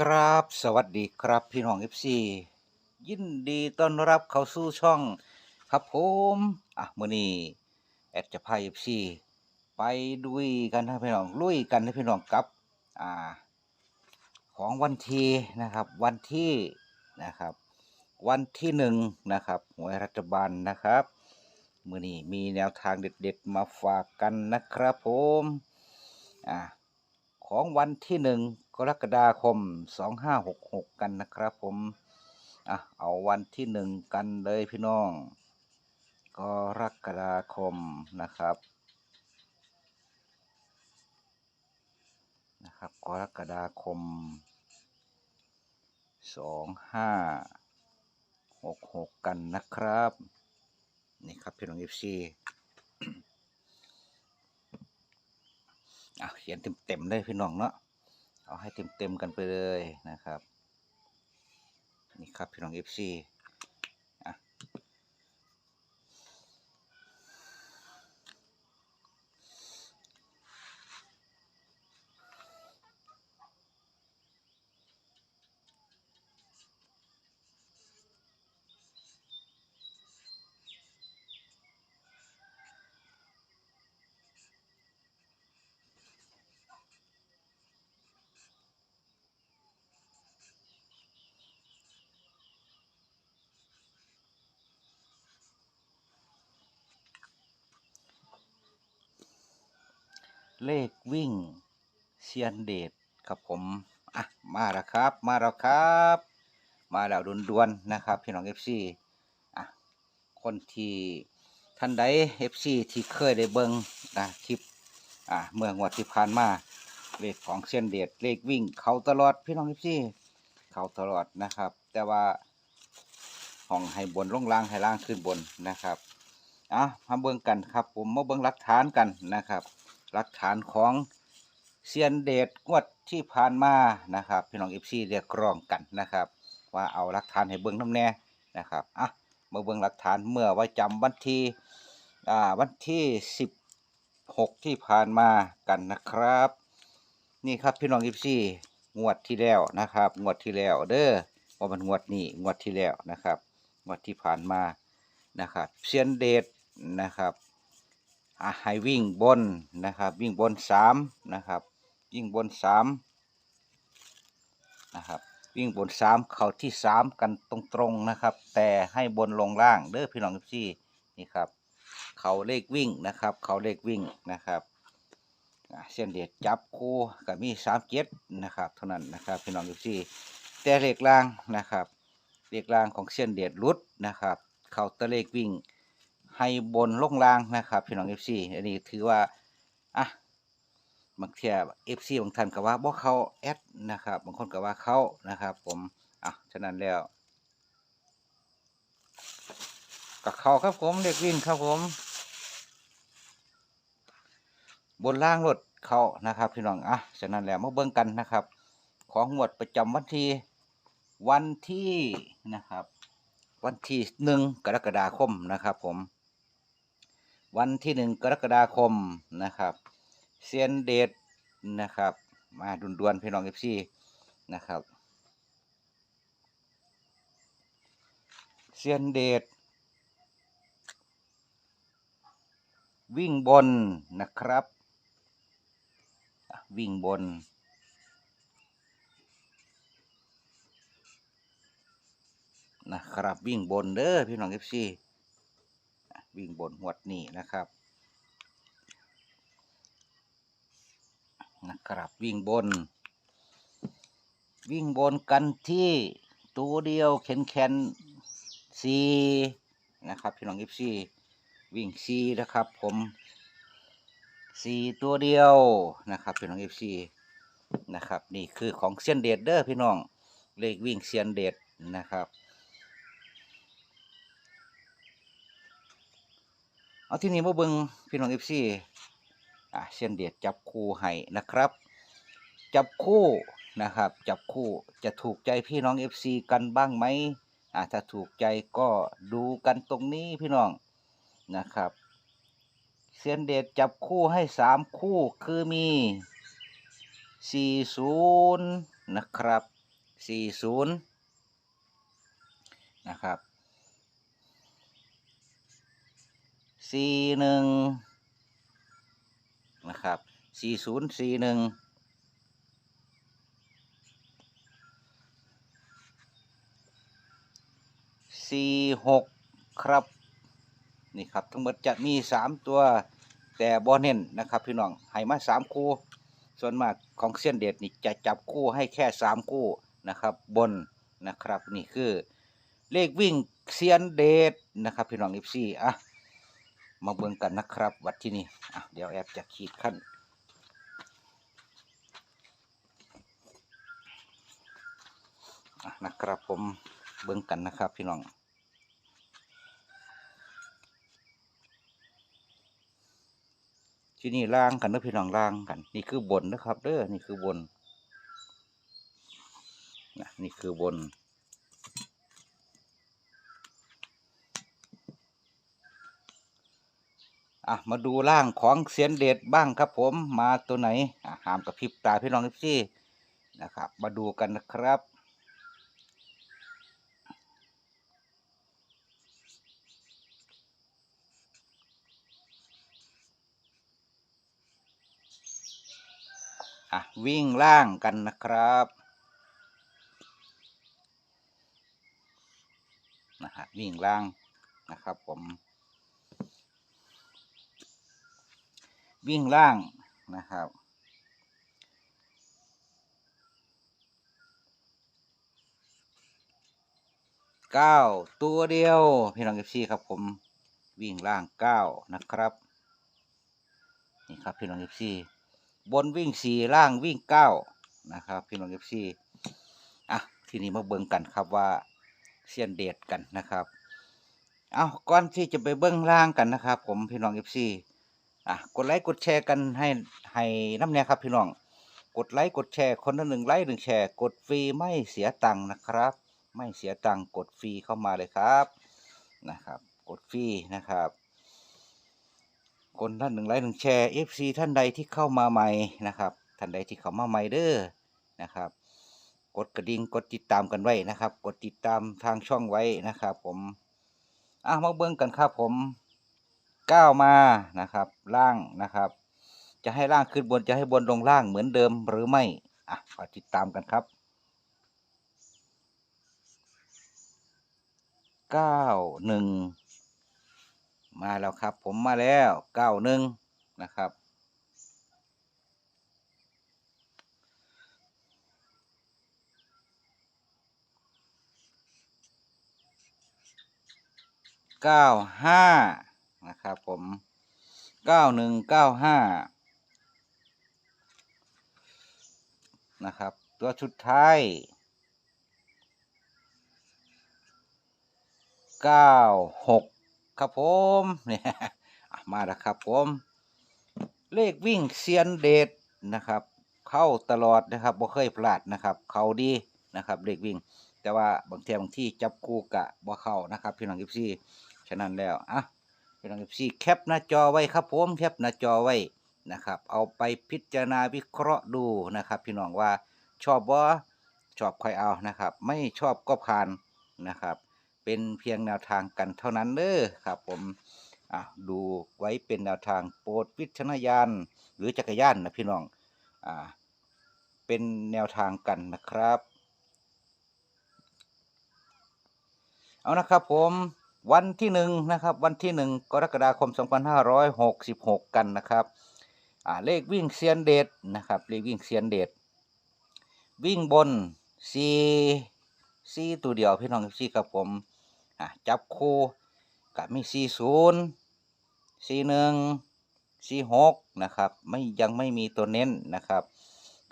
ครับ สวัสดีครับพี่น้อง FC ยินดีต้อนรับเข้าสู่ช่อง ครับผมอะมื้อนี้แอดจะพา FC ไปดุยกันนะพี่น้องลุยกันนะพี่น้องกับอ่าของวันที่นะครับ วันที่นะครับ วันที่หนึ่งนะครับหวยรัฐบาลนะครับมื้อนี้มีแนวทางเด็ด ๆ มาฝากกันนะครับผมอ่า ของวันที่หนึ่งกรกฎาคมสองห้าหกหกกันนะครับผม อะ เอาวันที่หนึ่งกันเลยพี่น้อง กรกฎาคมนะครับ นะครับ กรกฎาคมสองห้าหกหกกันนะครับ นี่ครับพี่น้องเอฟซี อะเขียนเต็มๆเลยพี่น้องเนาะเอาให้เต็มๆกันไปเลยนะครับ นี่ครับพี่น้อง FC อะ เลขวิ่งเซียนเดชครับผมอะมาแล้วครับ มาแล้วครับ มาแล้วด่วนๆนะครับ พี่น้อง FC อะคนที่ท่านใด FC ที่เคยได้เบิ่งนะคลิปอะเมื่องวดที่ผ่านมาเลขของเซียนเดชเลขวิ่งเขาตลอดพี่น้อง FC เขาตลอดนะครับ แต่ว่าห้องให้บนลงล่างให้ล่างขึ้นบนนะครับอะมาเบิ่งกันครับ ผมมาเบิ่งหลักฐานกันนะครับ หลักฐานของเซียนเดชงวดที่ผ่านมานะครับพี่น้องเอฟซีเรียกร้องกันนะครับ ว่าเอาหลักฐานให้เบิ่งน้ำแน่นะครับอะมาเบิ่งหลักฐานเมื่อไว้จำวันที่อ่าวันที่สิบหกที่ผ่านมากันนะครับ นี่ครับพี่น้องเอฟซีงวดที่แล้วนะครับ งวดที่แล้วเด้อว่ามันงวดนี้งวดที่แล้วนะครับ งวดที่ผ่านมานะครับเซียนเดชนะครับ อะให้วิ่งบนนะครับ วิ่งบนสามนะครับ วิ่งบนสามนะครับวิ่งบนสามเขาที่สามกันตรงๆนะครับ แต่ให้บนลงล่างเด้อพี่น้องพี่นี่ครับ เขาเลขวิ่งนะครับ เขาเลขวิ่งนะครับเส้นเด็ดจับคู่กับมีสามเจ็ดนะครับเท่านั้นนะครับพี่น้องพี่แต่เลขล่างนะครับเลขล่างของเส้นเด็ดรุดนะครับ เขาตะเลขวิ่ง ให้บนลงล่างนะครับพี่น้องเอฟซีอันนี้ถือว่าอะบางเทียเอฟซีบางท่านก็ว่าบ่เขาแอดนะครับ บางคนก็ว่าเขานะครับ ผมอะฉะนั้นแล้วกับเขาครับผมเด็กวิ่งครับผม บนล่างรถเขานะครับพี่น้องอะฉะนั้นแล้วมาเบิ่งกันนะครับ ของหมวดประจำวันที่วันที่นะครับ วันที่หนึ่งกรกฎาคมนะครับผม วันที่หนึ่งกรกฎาคมนะครับเซียนเดชนะครับ มาดุนดวนพี่น้องเอฟซีนะครับเซียนเดชวิ่งบนนะครับ วิ่งบนนะครับวิ่งบนเด้อพี่น้องเอฟซี วิ่งบนหวดนี่นะครับ นะครับวิ่งบน วิ่งบนกันที่ตัวเดียวแขนแขนซีนะครับพี่น้องเอฟซีวิ่งซีนะครับ ผมซีตัวเดียวนะครับพี่น้องเอฟซีนะครับ นี่คือของเซียนเดดเด้อพี่น้องเลขวิ่งเซียนเดดนะครับ เอาที่นี้มาเบิงพี่น้องเอฟซีอะเส้นเดียดจับคู่ให้นะครับ จับคู่นะครับ จับคู่จะถูกใจพี่น้องเอฟซีกันบ้างไหมอะถ้าถูกใจก็ดูกันตรงนี้พี่น้องนะครับเส้นเดียดจับคู่ให้สามคู่คือมีสี่ศูนย์นะครับสี่ศูนย์นะครับ สี่หนึ่งนะครับสี่ศูนย์สี่หนึ่งสี่หกครับ นี่ครับ ทั้งหมดจะมีสามตัวแต่บอเน้นนะครับ พี่น้องให้มาสามคู่ ส่วนมากของเส้นเด็ดนี่จะจับคู่ให้แค่สามคู่นะครับ บนนะครับ นี่คือเลขวิ่งเซียนเดดนะครับ พี่น้องเอฟซีอะ มาเบิ่งกันนะครับวัดที่นี่เดี๋ยวแอบจะขีดขั้นนะครับผมเบิ่งกันนะครับพี่น้องที่นี่ล่างกันเด้อพี่น้องล่างกัน นี่คือบนนะครับเด้อนี่คือบนนะนี่คือบน อะมาดูล่างของเสียนเดชบ้างครับผมมาตัวไหนอะหามกับพริบตาพี่น้องพี่นะครับ มาดูกันนะครับ อะวิ่งล่างกันนะครับนะฮะวิ่งล่างนะครับผม วิ่งล่างนะครับ เก้าตัวเดียว พี่น้องเอฟซีครับผมวิ่งล่างเก้านะครับ นี่ครับพี่น้องเอฟซีบนวิ่งสี่ล่างวิ่งเก้านะครับ พี่น้องเอฟซีอะทีนี้มาเบิ่งกันครับว่าเสียนเดทกันนะครับ เอาก่อนที่จะไปเบิ่งล่างกันนะครับ ผมพี่น้องเอฟซี อะกดไลค์กดแชร์กันให้ให้น้ำเนี่ยครับพี่น้อง กดไลค์กดแชร์คนละหนึ่งไลค์หนึ่งแชร์ กดฟรีไม่เสียตังค์นะครับ ไม่เสียตังค์กดฟรีเข้ามาเลยครับนะครับ กดฟรีนะครับคนท่านหนึ่งไลค์หนึ่งแชร์ FC ท่านใดที่เข้ามาใหม่นะครับท่านใดที่เข้ามาใหม่เด้อนะครับ กดกระดิ่งกดติดตามกันไว้นะครับ กดติดตามทางช่องไว้นะครับ ผมอะมาเบิ่งกันครับผม ก้าวมานะครับ ล่างนะครับ จะให้ล่างขึ้นบนจะให้บนลงล่างเหมือนเดิมหรือไม่อะมาติดตามกันครับเก้าหนึ่งมาแล้วครับ ผมมาแล้วเก้าหนึ่งนะครับเก้าห้า นะครับผมเก้าหนึ่งเก้าห้านะครับ ตัวสุดท้ายเก้าหกครับผมเนี่ยมาแล้วครับผม เลขวิ่งเซียนเดชนะครับ เข้าตลอดนะครับบ่เคยพลาดนะครับ เขาดีนะครับ เลขวิ่ง แต่ว่าบางทีบางที่จับคู่กะบ่เข้านะครับ พี่น้องเอฟซี่ฉะนั้นแล้วอะ พี่น้องเอฟซีแคปหน้าจอไว้ครับผมแคปหน้าจอไว้นะครับ เอาไปพิจารณาวิเคราะห์ดูนะครับ พี่น้องว่าชอบบ่ชอบค่อยเอานะครับ ไม่ชอบก็ผ่านนะครับ เป็นเพียงแนวทางกันเท่านั้นเด้อครับ ผมอะดูไว้เป็นแนวทางโปรดวิจารณญาณหรือจักรยานนะพี่น้องอ่าเป็นแนวทางกันนะครับ เอานะครับผม วันที่หนึ่งนะครับ วันที่หนึ่งกรกฎาคม 2566 กันนะครับเลขวิ่งเซียนเดชนะครับเลขวิ่งเซียนเดชวิ่งบนซีซีตัวเดียวพี่น้องซีครับผมจับคู่กับมีซีศูนย์ซีหนึ่งซีหกนะครับไม่ยังไม่มีตัวเน้นนะครับ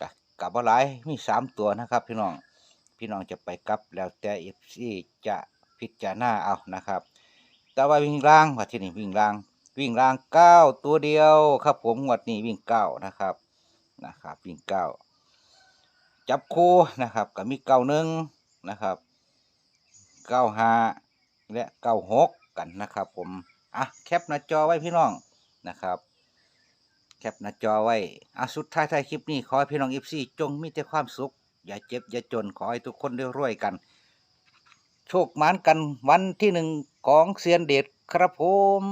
กับกับอะไรมีสามตัวนะครับพี่น้องพี่น้องจะไปกับแล้วแต่เอฟซีจะ พิจารณาเอานะครับ แต่ว่าวิ่งล่างว่าที่นี่วิ่งล่าง วิ่งล่างเก้าตัวเดียวครับ ผมงวดนี้วิ่งเก้านะครับนะครับ วิ่งเก้าจับคู่นะครับก็มีเก้าหนึ่งนะครับเก้าห้าและเก้าหกกันนะครับ ผมอะแคปหน้าจอไว้พี่น้องนะครับแคปหน้าจอไว้อะสุดท้ายท้ายคลิปนี้ ขอให้พี่น้องเอฟซีจงมีแต่ความสุข อย่าเจ็บ อย่าจน ขอให้ทุกคนได้รวยกัน โชคหมานกันวันที่หนึ่งของเซียนเดชครับผม